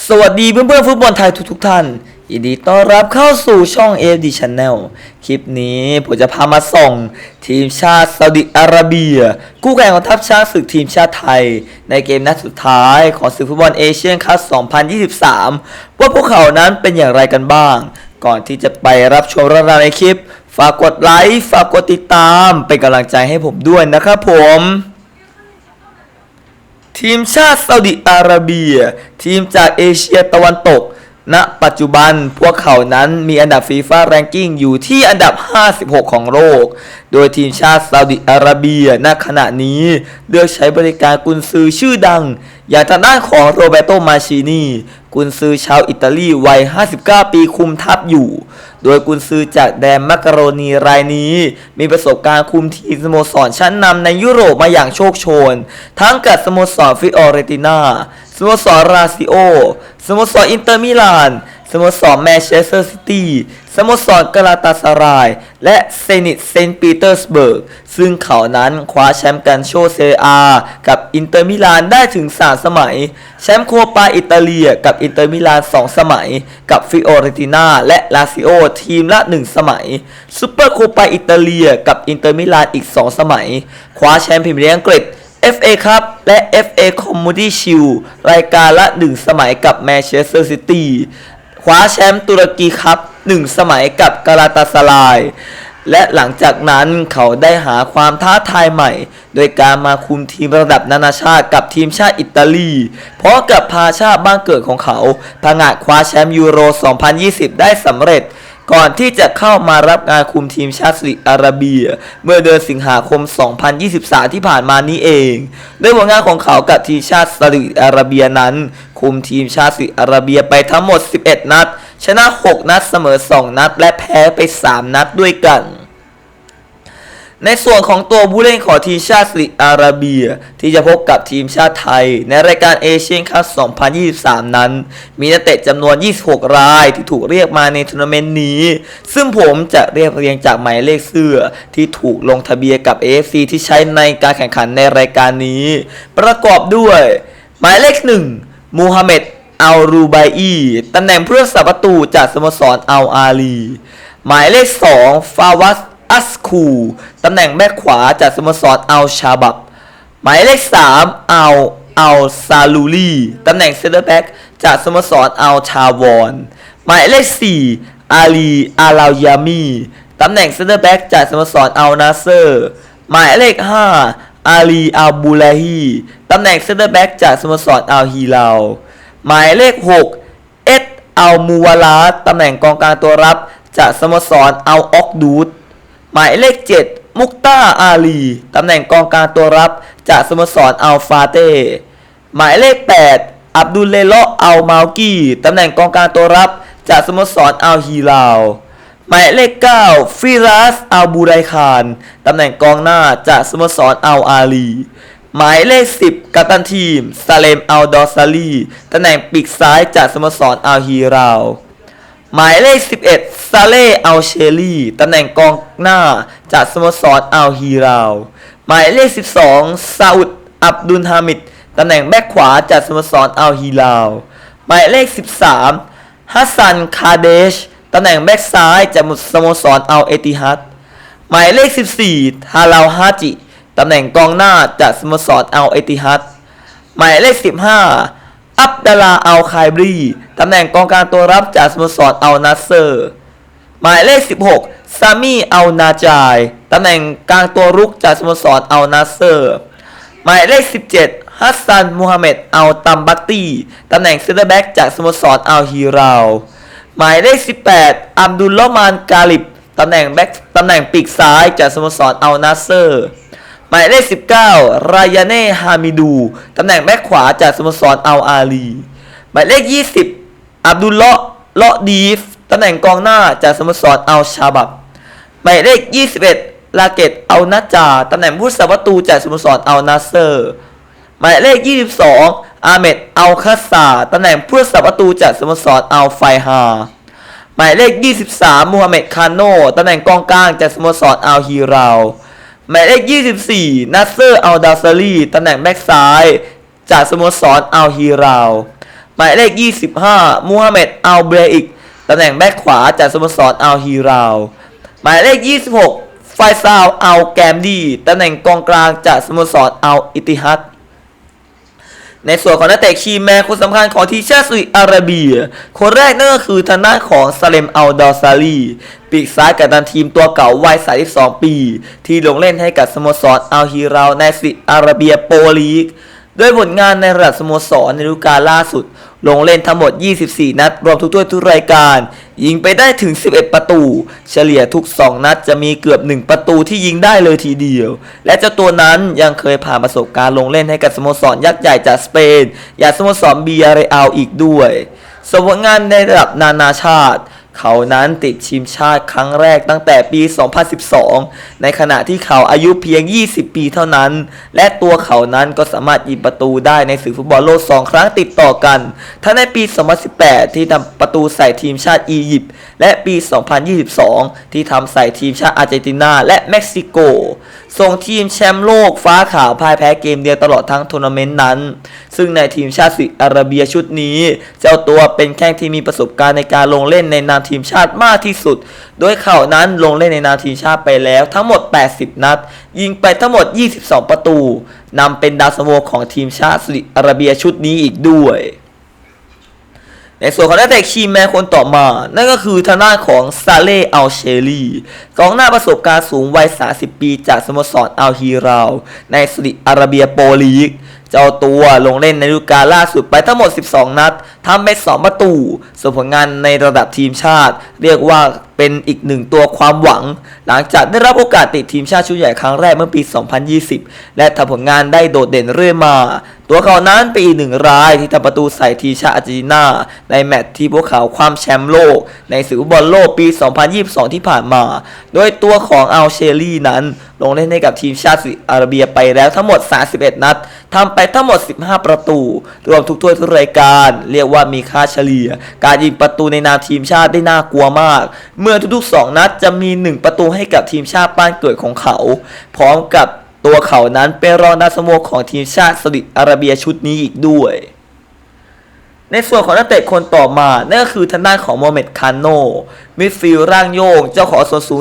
สวัสดีเพื่อนเพื่อนๆฟุตบอลไทยทุกๆท่านยินดีต้อนรับเข้าสู่ช่อง AFD Channel คลิปนี้ผมจะพามาส่งทีมชาติซาอุดิอาระเบียกู้แข่งของทัพช้างศึกทีมชาติไทย ในเกมนัดสุดท้ายของศึกฟุตบอลเอเชียนคัพ 2023 ว่าพวกเขานั้นเป็นอย่างไรกันบ้าง ก่อนที่จะไปรับชมเรื่องราวในคลิป ฝากกดไลค์ ฝากกดติดตาม เป็นกำลังใจให้ผมด้วยนะครับผม ทีมชาติซาอุดิอาระเบีย ทีมจากเอเชียตะวันตก ณ ปัจจุบันพวกเขานั้นมีอันดับฟีฟ่าแรงกิ้งอยู่ที่อันดับ 56 ของโลก โดยทีมชาติซาอุดิอาระเบียณขณะนี้เลือกใช้บริการกุนซือชื่อดัง อย่างทางด้านของโรเบโตมาชินีกุนซือชาวอิตาลีวัย 59 ปีคุมทัพอยู่ โดยกุนซือจากแดนมักกะโรนีรายนี้ มีประสบการณ์คุมทีมสโมสรชั้นนำในยุโรปมาอย่างโชคโชน ทั้งกับสโมสรฟิออเรติน่าสโมสรราซิโอ สโมสรอินเตอร์มิลาน สโมสรแมนเชสเตอร์ซิตี้ สโมสรกาลาตาสาราย และเซนิตเซนต์ปีเตอร์สเบิร์ก ซึ่งเขานั้นคว้าแชมป์กันโชเซอากับอินเตอร์มิลานได้ถึง 3 สมัย แชมป์โคปาอิตาเลียกับอินเตอร์มิลาน 2 สมัย กับฟิโอเรติน่าและลาซิโอทีมละ 1 สมัยซูเปอร์โคปาอิตาเลียกับอินเตอร์มิลานอีก 2 สมัย คว้าแชมป์พรีเมียร์ลีกอังกฤษ FA ครับ และ FA Community Shield รายการละ 1 สมัยกับแมนเชสเตอร์ซิตี้คว้าแชมป์ตุรกีครับ 1สมัยกับกาลาตาสลาย และหลังจากนั้นเขาได้หาความท้าทายใหม่ โดยการมาคุมทีมระดับนานาชาติกับทีมชาติอิตาลี เพราะกับพาชาติบ้านเกิดของเขาผงาดคว้าแชมป์ยูโร 2020 ได้สำเร็จก่อนที่จะเข้ามารับงานคุมทีมชาติซาอุดิอาระเบีย เมื่อเดือนสิงหาคม 2023 ที่ผ่านมานี้เองด้วยผลงานของเขากับทีมชาติซาอุดิอาระเบียนั้น คุมทีมชาติซาอุดิอาระเบียไปทั้งหมด 11 นัด ชนะ 6 นัดเสมอ 2 นัด และแพ้ไป 3 นัดด้วยกัน ในส่วนของตัวผู้เล่นของทีมชาติซาอุดิอาระเบีย ที่จะพบกับทีมชาติไทย ในรายการเอเชียนคัพ 2023 นั้น มีนักเตะจำนวน 26 รายที่ถูกเรียกมาในทัวร์นาเมนต์นี้ ซึ่งผมจะเรียบเรียงจากหมายเลขเสื้อ ที่ถูกลงทะเบียนกับ AFC ที่ใช้ในการแข่งขันในรายการนี้ ประกอบด้วย หมายเลข 1มูฮัมเหม็ด อัลรูไบอีตำแหน่งผู้รักษาประตูจากสโมสรอัลอาลีหมายเลข 2 ฟาวัสอัสคูตำแหน่งแบ็คขวาจากสโมสรอัลชาบับ หมายเลข 3 อัลอัลซาลูลีตำแหน่งเซนเตอร์แบ็กจากสโมสรอัลชาวอนหมายเลข 4 อาลีอาลาวยามีตำแหน่งเซนเตอร์แบ็กจากสโมสรอัลนาเซอร์หมายเลข 5 อาลีอัลบูลาฮีตำแหน่งเซนเตอร์แบ็กจากสโมสรอัลฮีลาว หมายเลข 6 เอ็ดอัลมูวาลาตำแหน่งกองกลางตัวรับ จากสโมสรอัลออกดูดหมายเลข 7 มุกตาอาลีตำแหน่งกองกลางตัวรับ จากสโมสรอัลฟาเต้หมายเลข 8 อับดุลเลโลอัลมาลกีตำแหน่งกองกลางตัวรับ จากสโมสรอัลฮีลาวหมายเลข 9 ฟิรัสอัลบูไรคาน ตำแหน่งกองหน้าจากสโมสรอัลอาลี หมายเลข 10 กัปตันทีมซาเลมอัลดอซาลีตำแหน่งปีกซ้ายจากสโมสรอัลฮีราวหมายเลข 11 ซาเล่อัลเชลีตำแหน่งกองหน้าจากสโมสรอัลฮีราวหมายเลข 12 ซาอุดอับดุลฮามิดตำแหน่งแบ็คขวาจากสโมสรอัลฮีราวหมายเลข 13 ฮัสซันคาเดชตำแหน่งแบ็คซ้ายจากสโมสรอัลเอติฮัดหมายเลข 14ทาลาวฮาจิ ตำแหน่งกองหน้าจากสโมสรอัลเอติฮัดหมายเลข 15 อับดาลาอัลไคบรีตำแหน่งกองกลางตัวรับจากสโมสรอัลนัสเซอร์หมายเลข 16 ซามีอัลนาจาย ตำแหน่งกลางตัวรุกจากสโมสรอัลนัสเซอร์ หมายเลข 17 ฮัสซันมูฮัมเหม็ดอัลตัมบัตตีตำแหน่งเซนเตอร์แบ็กจากสโมสรอัลฮีราวหมายเลข 18 อัมดุลลอมานกาลิบ ตำแหน่งแบ็กตำแหน่งปีกซ้ายจากสโมสรอัลนัสเซอร์ หมายเลข 19 รายาเน่ฮามิดู ตำแหน่งแบ็คขวาจากสโมสรอัลอาลีหมายเลข 20 อับดุลเลาะเลาะดีฟ ตำแหน่งกองหน้าจากสโมสรอัลชาบับ หมายเลข 21 ลาเกตอัลนาจา ตำแหน่งผู้สัประตูจากสโมสรอัลนาเซอร์ หมายเลข 22 อาเมดอัลคาซา ตำแหน่งผู้สัประตูจากสโมสรอัลไฟฮา หมายเลข 23 มูฮัมเหม็ดคาโนตำแหน่งกองกลางจากสโมสรอัลฮีราว หมายเลข 24 นัสเซอร์ อัลดาซารีตำแหน่งแบ็กซ้าย จากสโมสร อัลฮีราว หมายเลข 25 มูฮัมเหม็ด อัลเบรอิก ตำแหน่งแบ็กขวา จากสโมสร อัลฮีราว หมายเลข 26 ไฟซาว อัลแกมดี ตำแหน่งกองกลาง จากสโมสร อัลอิติฮัด ในส่วนของนักเตะคีแมนคนสำคัญของทีมชาติซาอุดิอาระเบีย คนแรกนั่นก็คือทางด้านของซาเลมอัลดอซาลีปีกซ้ายกับดันทีมตัวเก่าวัย 32 ปี ที่ลงเล่นให้กับสโมสรอัลฮิราในซาอุดิอาระเบียโปรลีกด้วยผลงานในระดับสโมสรในฤดูกาลล่าสุด ลงเล่นทั้งหมด 24 นัด รวมทุกถ้วยทุกรายการ ยิงไปได้ถึง 11 ประตู เฉลี่ยทุก 2 นัดจะมีเกือบ 1 ประตูที่ยิงได้เลยทีเดียว และเจ้าตัวนั้นยังเคยผ่านประสบการณ์ลงเล่นให้กับสโมสรยักษ์ใหญ่จากสเปน อย่างสโมสรบียาเรอัลอีกด้วยสมผลงานในระดับนานาชาติ เขานั้นติดทีมชาติครั้งแรกตั้งแต่ปี 2012 ในขณะที่เขาอายุเพียง 20 ปีเท่านั้น และตัวเขานั้นก็สามารถยิงประตูได้ในศึกฟุตบอลโลก 2 ครั้งติดต่อกัน ทั้งในปี 2018 ที่ทำประตูใส่ทีมชาติอียิปต์ และปี 2022 ที่ทำใส่ทีมชาติอาร์เจนตินาและเม็กซิโก ส่งทีมแชมป์โลกฟ้าขาวพ่ายแพ้เกมเดียวตลอดทั้งทัวร์นาเมนต์นั้น ซึ่งในทีมชาติซาอุดิอาระเบียชุดนี้ เจ้าตัวเป็นแข้งที่มีประสบการณ์ในการลงเล่นในนามทีมชาติมากที่สุด โดยเขานั้นลงเล่นในนามทีมชาติไปแล้วทั้งหมด 80 นัด ยิงไปทั้งหมด 22 ประตูนำเป็นดาวซันโวของทีมชาติซาอุดิอาระเบียชุดนี้อีกด้วย ในส่วนของนักเตะคีแมนคนต่อมา นั่นก็คือทางด้านของซาเล่อัลเชลีกองหน้าประสบการณ์สูงวัย 30 ปีจากสโมสรอัลฮีราวในสุดิอาระเบียโปลีก เจ้าตัวลงเล่นในฤดูกาลล่าสุดไปทั้งหมด 12 นัดทำไป2ประตูส่วนผลงานในระดับทีมชาติ เรียกว่าเป็นอีกหนึ่งตัวความหวัง หลังจากได้รับโอกาสติดทีมชาติชุดใหญ่ครั้งแรกเมื่อปี 2020 และทำผลงานได้โดดเด่นเรื่อยมา ตัวเขานั้นเป็นอีกหนึ่งรายที่ทำประตูใส่ทีมชาติอาร์เจนตินา ในแมตช์ที่พวกเขาคว้าแชมป์โลก ในศึกฟุตบอลโลกปี 2022 ที่ผ่านมา โดยตัวของอัลเชลี่นั้นลงเล่นให้กับทีมชาติซาอุดิอาระเบียไปแล้วทั้งหมด 31 นัดทำไปทั้งหมด 15 ประตู รวมทุกถ้วยทุกรายการ เรียกว่ามีค่าเฉลี่ย การยิงประตูในนามทีมชาติได้น่ากลัวมาก เมื่อทุกๆ 2 นัดจะมี 1 ประตูให้กับทีมชาติบ้านเกิดของเขา พร้อมกับตัวเขานั้นเป็นรองดาวซันโวของทีมชาติสาอุดิอาระเบียชุดนี้อีกด้วย ในส่วนของนักเตะคนต่อมานั่นก็คือทางด้านของโมเมดคานโนมิดฟิลด์ร่างโยง เจ้าของส่วนสูง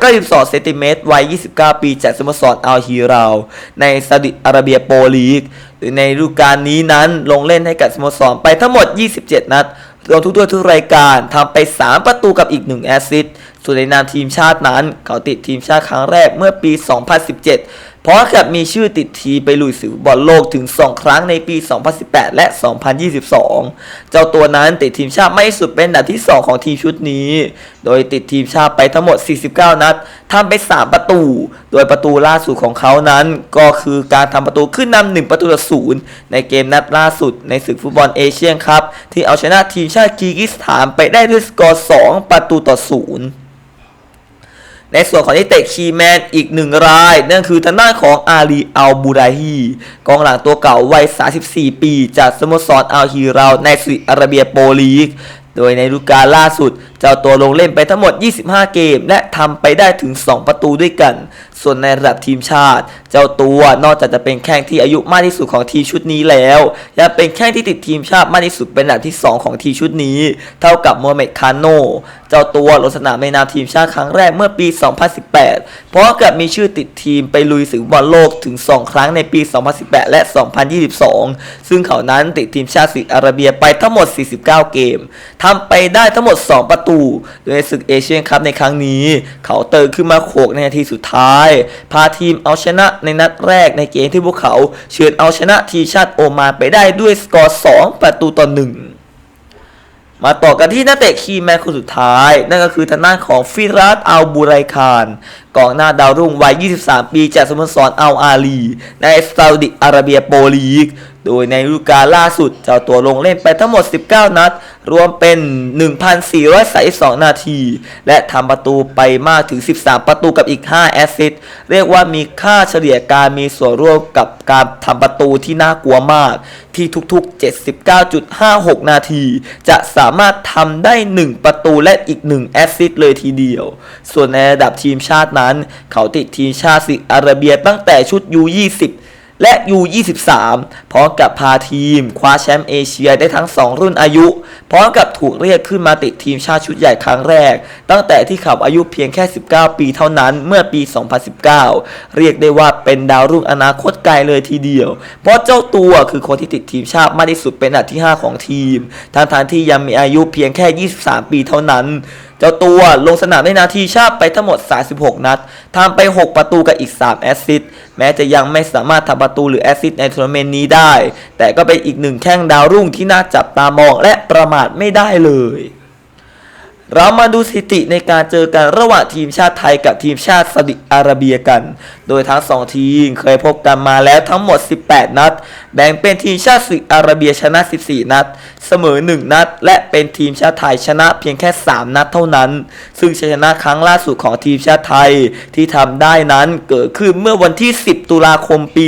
192เซนติเมตรวัย 29 ปี จากสโมสรอัลฮีราวในซาอุดิอาระเบียโปลีก ในฤดูกาลนี้นั้นลงเล่นให้กับสโมสรไปทั้งหมด 27 นัดรวมทุกตัวทุกรายการทำไป 3 ประตูกับอีก 1 แอสซิสต์ส่วนในนามทีมชาตินั้น เขาติดทีมชาติครั้งแรกเมื่อปี 2017 พราะกับมีชื่อติดทีไปลุยศึกฟุตบอลโลกถึง 2 ครั้งในปี 2018 และ 2022 เจ้าตัวนั้นติดทีมชาติไม่สุดเป็นอันดับที่ 2 ของทีมชุดนี้ โดยติดทีมชาติไปทั้งหมด 49 นัดทำไป 3 ประตู โดยประตูล่าสุดของเขานั้น ก็คือการทำประตูขึ้นนำ1ประตูต่อศูนย์ในเกมนัดล่าสุดในศึกฟุตบอลเอเชียนคัพที่เอาชนะทีมชาติคีร์กิสถานไปได้ด้วยสกอร์ 2 ประตูต่อศูนย์ ในส่วนของนักเตะคีย์แมนอีกหนึ่งราย นั่นคือทางด้านของอาลีอัลบูราฮีกองหลังตัวเก่าวัย 34 ปี จากสโมสรอัลฮีราในซาอุดิอาระเบียโปรลีก โดยในฤดูกาลล่าสุด เจ้าตัวลงเล่นไปทั้งหมด 25 เกม และทำไปได้ถึง 2 ประตูด้วยกัน ส่วนในระดับทีมชาติ เจ้าตัวนอกจากจะเป็นแข้งที่อายุมากที่สุดของทีมชุดนี้แล้วยังเป็นแข้งที่ติดทีมชาติมากที่สุดเป็นอันดับที่ 2 ของทีมชุดนี้ เท่ากับโมเมดคาโนเจ้าตัวลงสนามในนามทีมชาติครั้งแรกเมื่อปี 2018 เพราะกับมีชื่อติดทีมไปลุยศึกบอลโลกถึง 2 ครั้งในปี 2018 และ 2022 ซึ่งเขานั้นติดทีมชาติซาอุดิอาระเบียไปทั้งหมด 49 เกมทำไปได้ทั้งหมด 2 ประตูโดยในศึกเอเชียนคัพในครั้งนี้ เขาเติมขึ้นมาโขกในนาทีสุดท้ายพาทีมเอาชนะในนัดแรกในเกมที่พวกเขาเฉือนเอาชนะทีชาติโอมานไปได้ด้วยสกอร์ 2 ประตูต่อ 1 มาต่อกันที่นักเตะคีแมนคนสุดท้าย นั่นก็คือทางด้านของฟิรัสอัลบูไรคาร กองหน้าดาวรุ่งวัย 23 ปีจากสโมสรอัลอาลี ในซาอุดิอาระเบียโปรลีก โดยในฤดูกาลล่าสุด เจ้าตัวลงเล่นไปทั้งหมด 19 นัด รวมเป็น 1,432 นาที และทำประตูไปมากถึง 13 ประตูกับอีก 5 แอสซิสต์เรียกว่ามีค่าเฉลี่ยการมีส่วนร่วมกับการทำประตูที่น่ากลัวมาก ที่ทุกๆ 79.56 นาที จะสามารถทำได้ 1 ประตูและอีก 1 แอสซิสต์เลยทีเดียว ส่วนในระดับทีมชาตินั้นเขาติดทีมชาติซาอุดิอาระเบียตั้งแต่ชุด U20 และ U23 พร้อมกับพาทีม คว้าแชมป์เอเชียได้ทั้ง 2 รุ่นอายุ พร้อมกับถูกเรียกขึ้นมาติดทีมชาติชุดใหญ่ครั้งแรก ตั้งแต่ที่เขาอายุเพียงแค่ 19 ปีเท่านั้นเมื่อปี 2019 เรียกได้ว่าเป็นดาวรุ่งอนาคตไกลเลยทีเดียว เพราะเจ้าตัวคือคนที่ติดทีมชาติมากที่สุดเป็นอันดับที่ 5 ของทีมทั้งทางๆที่ยังมีอายุเพียงแค่ 23 ปีเท่านั้น เจ้าตัวลงสนามในนาทีชาติไปทั้งหมด 36 นัดทำไป 6 ประตูกับอีก 3 แอสซิสต์แม้จะยังไม่สามารถทำประตูหรือแอสซิสต์ในทัวร์นาเมนต์นี้ได้ แต่ก็เป็นอีกหนึ่งแข้งดาวรุ่งที่น่าจับตามองและประมาทไม่ได้เลยเรามาดูสถิติในการเจอกันระหว่างทีมชาติไทยกับทีมชาติซาอุดิอาระเบียกัน ดยทั้งสองทีมเคยพบกันมาแล้วทั้งหมด 18 นัด แบ่งเป็นทีมชาติซาอุดิอาระเบียชนะ 14 นัด เสมอ 1 นัด และเป็นทีมชาติไทยชนะเพียงแค่ 3 นัดเท่านั้น ซึ่งชัยชนะครั้งล่าสุดของทีมชาติไทยที่ทำได้นั้นเกิดขึ้นเมื่อวันที่ 10 ตุลาคมปี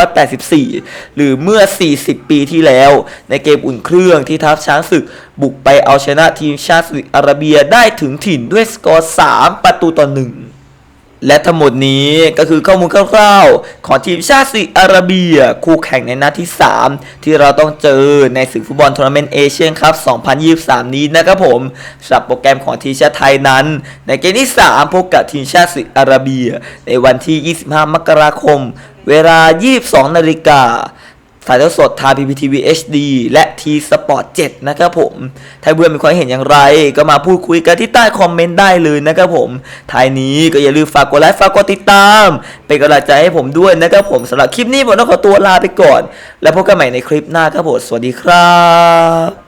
1984 หรือเมื่อ 40 ปีที่แล้ว ในเกมอุ่นเครื่องที่ทัพช้างศึกบุกไปเอาชนะทีมชาติซาอุดิอาระเบียได้ถึงถิ่นด้วยสกอร์ 3 ประตูต่อ 1 และทั้งหมดนี้ก็คือข้อมูลคร่าวๆ ของทีมชาติซาอุดิอาระเบีย คู่แข่งในนัดที่ 3 ที่เราต้องเจอในศึกฟุตบอลทัวร์นาเมนต์เอเชียนคัพ2023 นี้นะครับผมสำหรับโปรแกรมของทีมชาติไทยนั้น ในเกมที่ 3 พบกับทีมชาติซาอุดิอาระเบีย ในวันที่ 25 มกราคม เวลา 22 นาฬิกา ถ่ายทอดสดทาง PPTV HD และทีสปอร์ต7นะครับผมถ้าเพื่อนมีความเห็นอย่างไร ก็มาพูดคุยกันที่ใต้คอมเมนต์ได้เลยนะครับผมท้ายนี้ก็อย่าลืมฝากกดไลค์ฝากกดติดตาม เป็นกำลังใจให้ผมด้วยนะครับผมสำหรับคลิปนี้ผมต้องขอตัวลาไปก่อน แล้วพบกันใหม่ในคลิปหน้าครับผมสวัสดีครับ